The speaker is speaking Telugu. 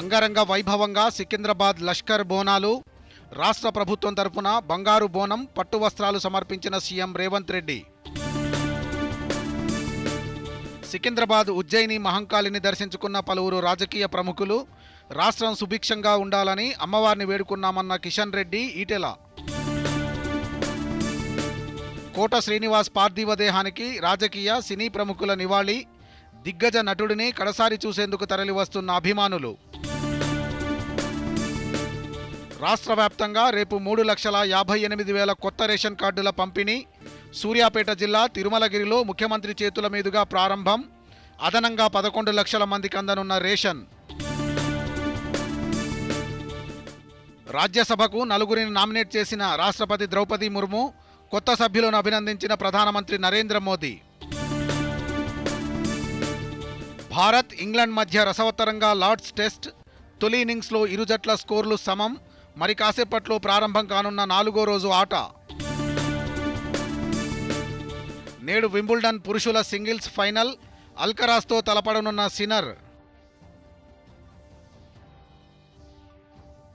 అంగరంగ వైభవంగా సికింద్రాబాద్ లష్కర్ బోనాలు రాష్ట్ర ప్రభుత్వం తరపున బంగారు బోనం పట్టు వస్త్రాలు సమర్పించిన సీఎం రేవంత్ రెడ్డి. సికింద్రాబాద్ ఉజ్జయిని మహంకాళిని దర్శించుకున్న పలువురు రాజకీయ ప్రముఖులు రాష్ట్రం సుభిక్షంగా ఉండాలని అమ్మవారిని వేడుకున్నామన్న కిషన్ రెడ్డి ఈటెల. కోట శ్రీనివాస్ పార్థివ దేహానికి రాజకీయ సినీ ప్రముఖుల నివాళి దిగ్గజ నటుడిని కడసారి చూసేందుకు తరలివస్తున్న అభిమానులు. రాష్ట్ర వ్యాప్తంగా రేపు మూడు లక్షల యాభై ఎనిమిది వేల కొత్త రేషన్ కార్డుల పంపిణీ. సూర్యాపేట జిల్లా తిరుమలగిరిలో ముఖ్యమంత్రి చేతుల మీదుగా ప్రారంభం. అదనంగా పదకొండు లక్షల మందికి అందనున్న రేషన్. రాజ్యసభకు నలుగురిని నామినేట్ చేసిన రాష్ట్రపతి ద్రౌపది ముర్ము కొత్త సభ్యులను అభినందించిన ప్రధానమంత్రి నరేంద్ర మోదీ. భారత్ ఇంగ్లాండ్ మధ్య రసవత్తరంగా లార్డ్స్ టెస్ట్. తొలి ఇన్నింగ్స్లో ఇరు జట్ల స్కోర్లు సమం. మరి కాసేపట్లో ప్రారంభం కానున్న నాలుగో రోజు ఆట. నేడు వింబుల్డన్ పురుషుల సింగిల్స్ ఫైనల్. అల్కరాస్తో తలపడనున్న సినర్